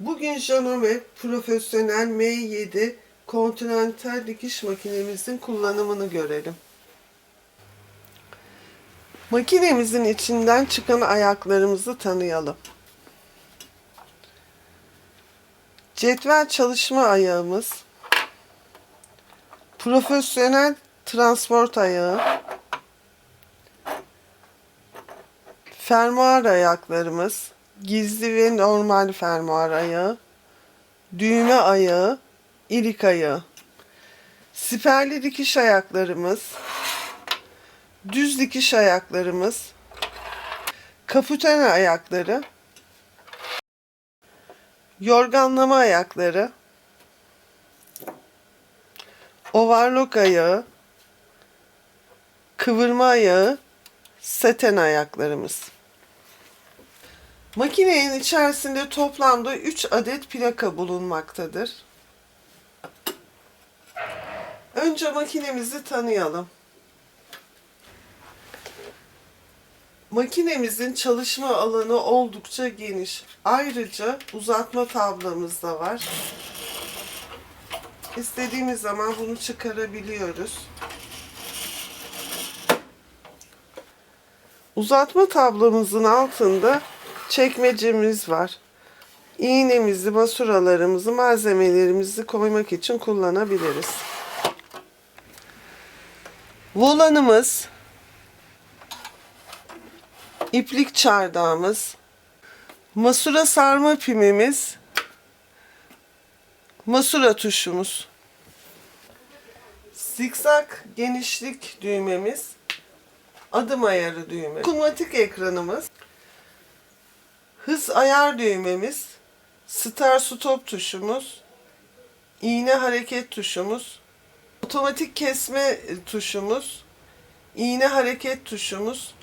Bugün Janome Profesyonel M7 kontinental dikiş makinemizin kullanımını görelim. Makinemizin içinden çıkan ayaklarımızı tanıyalım. Cetvel çalışma ayağımız, profesyonel transport ayağı, fermuar ayaklarımız, gizli ve normal fermuar ayağı, düğme ayağı, ilik ayağı, siperli dikiş ayaklarımız, düz dikiş ayaklarımız, kaputene ayakları, yorganlama ayakları, overlock ayağı, kıvırma ayağı, saten ayaklarımız. Makinenin içerisinde toplamda 3 adet plaka bulunmaktadır. Önce makinemizi tanıyalım. Makinemizin çalışma alanı oldukça geniş. Ayrıca uzatma tablamız da var. İstediğimiz zaman bunu çıkarabiliyoruz. Uzatma tablamızın altında çekmecemiz var. İğnemizi, basuralarımızı, malzemelerimizi koymak için kullanabiliriz. Volanımız, iplik çardağımız, masura sarma pimimiz, masura tuşumuz, zikzak genişlik düğmemiz, adım ayarı düğme, dokunmatik ekranımız, hız ayar düğmemiz, start stop tuşumuz, iğne hareket tuşumuz, otomatik kesme tuşumuz, iğne hareket tuşumuz,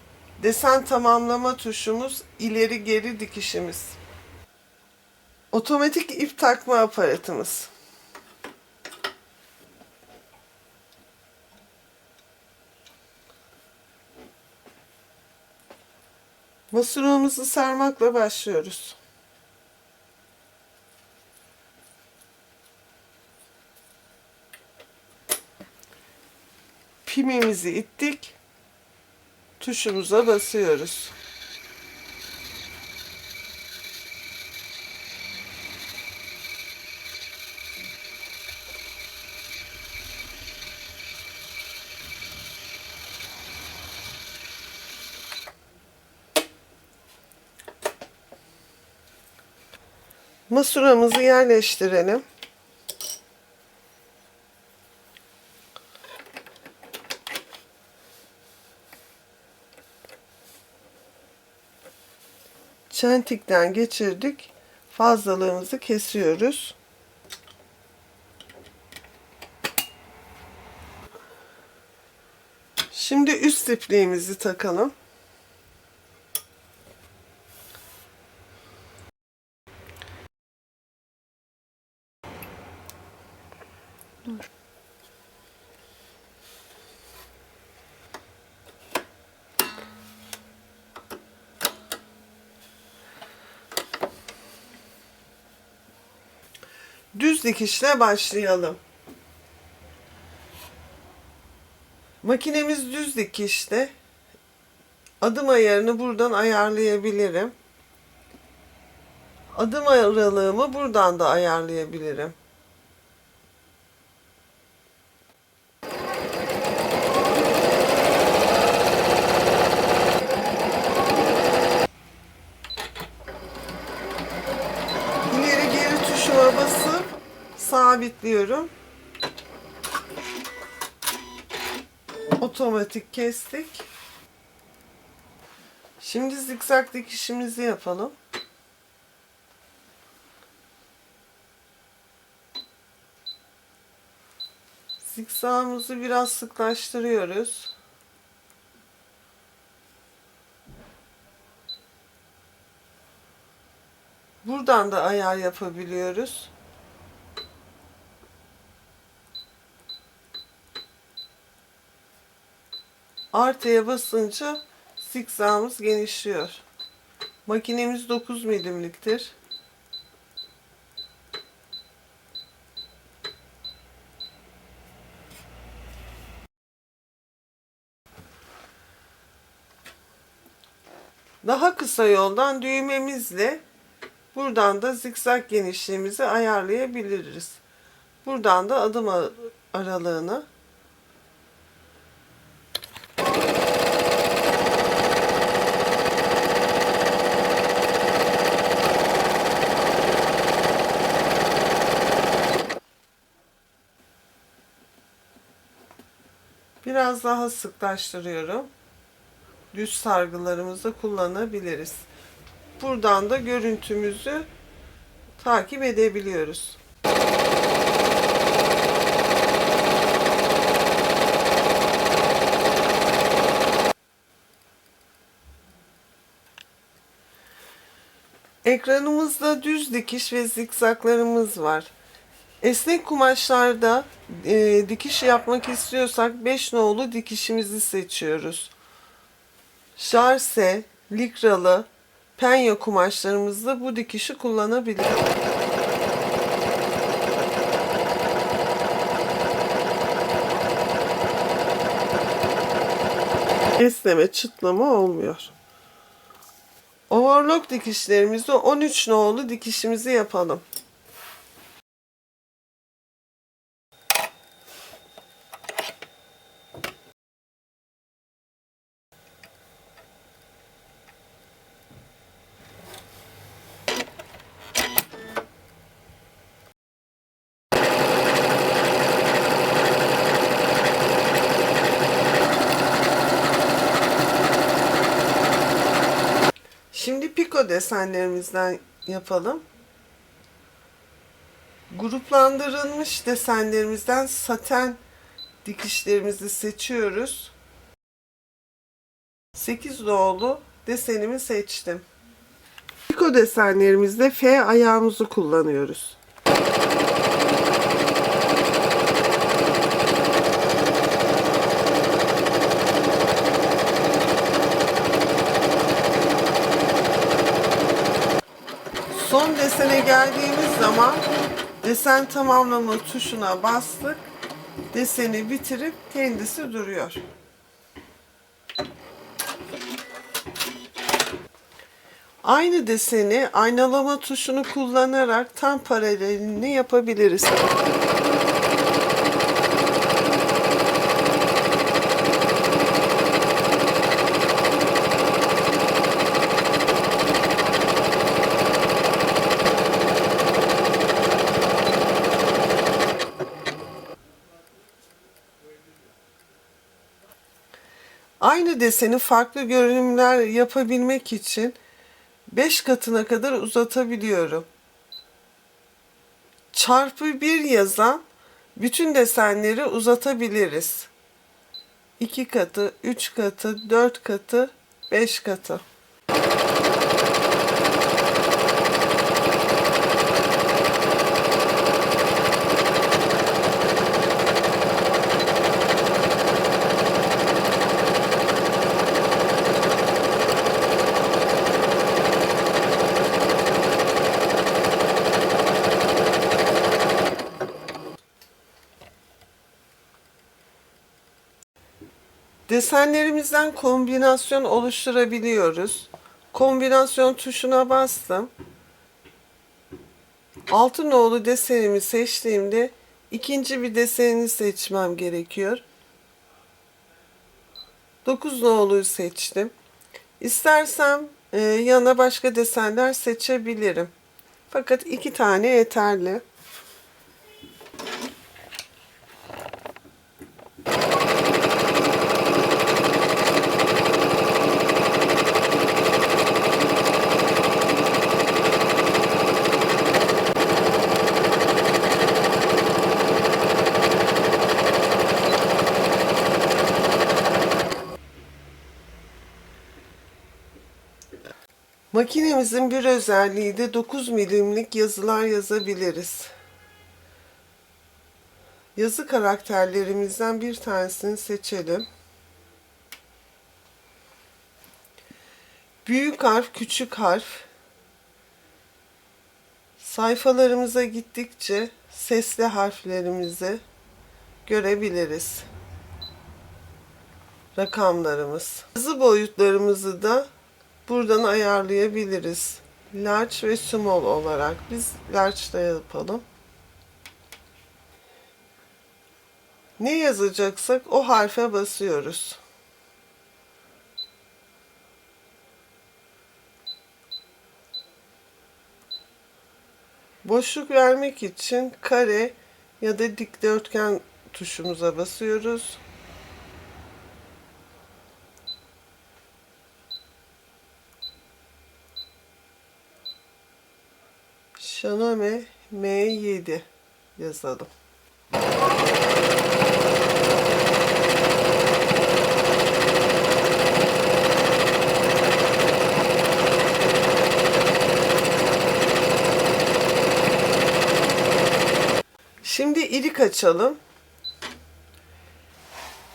desen tamamlama tuşumuz, ileri geri dikişimiz. Otomatik ip takma aparatımız. Masuramızı sarmakla başlıyoruz. Pimimizi ittik. Tuşumuza basıyoruz. Masuramızı yerleştirelim. Çentikten geçirdik. Fazlalığımızı kesiyoruz. Şimdi üst ipliğimizi takalım. Düz dikişle başlayalım. Makinemiz düz dikişte. Adım ayarını buradan ayarlayabilirim. Adım aralığımı buradan da ayarlayabilirim. İleri geri tuşuna basıp sabitliyorum. Otomatik kestik. Şimdi zikzak dikişimizi yapalım. Zikzağımızı biraz sıklaştırıyoruz. Buradan da ayar yapabiliyoruz. Artıya basınca zikzağımız genişliyor. Makinemiz 9 milimliktir. Daha kısa yoldan düğmemizle buradan da zikzak genişliğimizi ayarlayabiliriz. Buradan da adım aralığını biraz daha sıklaştırıyorum. Düz sargılarımızı kullanabiliriz. Buradan da görüntümüzü takip edebiliyoruz. Ekranımızda düz dikiş ve zikzaklarımız var. Esnek kumaşlarda e, dikiş yapmak istiyorsak 5 nolu dikişimizi seçiyoruz. Jarse, likralı, penyo kumaşlarımızda bu dikişi kullanabiliriz. Esneme, çıtlama olmuyor. Overlock dikişlerimizde 13 nolu dikişimizi yapalım. Desenlerimizden yapalım. Gruplandırılmış desenlerimizden saten dikişlerimizi seçiyoruz. 8 doğulu desenimi seçtim. Piko desenlerimizde F ayağımızı kullanıyoruz. Desene geldiğimiz zaman desen tamamlama tuşuna bastık. Deseni bitirip kendisi duruyor. Aynı deseni aynalama tuşunu kullanarak tam paralelini yapabiliriz. Aynı deseni farklı görünümler yapabilmek için 5 katına kadar uzatabiliyorum. Çarpı 1 yazan bütün desenleri uzatabiliriz. 2 katı, 3 katı, 4 katı, 5 katı. Desenlerimizden kombinasyon oluşturabiliyoruz. Kombinasyon tuşuna bastım. Altı nolu desenimi seçtiğimde ikinci bir desenini seçmem gerekiyor. 9 noluyu seçtim. İstersem e, yana başka desenler seçebilirim. Fakat iki tane yeterli. Makinemizin bir özelliği de 9 milimlik yazılar yazabiliriz. Yazı karakterlerimizden bir tanesini seçelim. Büyük harf, küçük harf. Sayfalarımıza gittikçe sesli harflerimizi görebiliriz. Rakamlarımız. Yazı boyutlarımızı da buradan ayarlayabiliriz. Large ve small olarak. Biz large'da yapalım. Ne yazacaksak o harfe basıyoruz. Boşluk vermek için kare ya da dikdörtgen tuşumuza basıyoruz. Şanome M7 yazalım. Şimdi ilik açalım.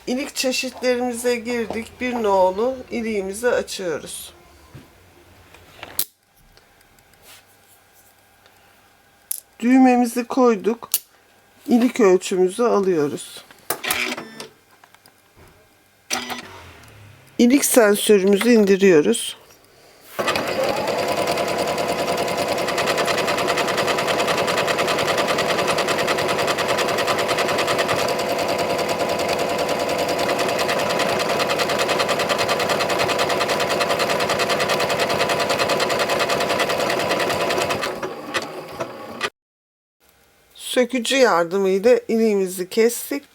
İlik çeşitlerimize girdik. Bir nolu iliğimizi açıyoruz. Düğmemizi koyduk. İlik ölçümüzü alıyoruz. İlik sensörümüzü indiriyoruz. Sökücü yardımıyla iliğimizi kestik.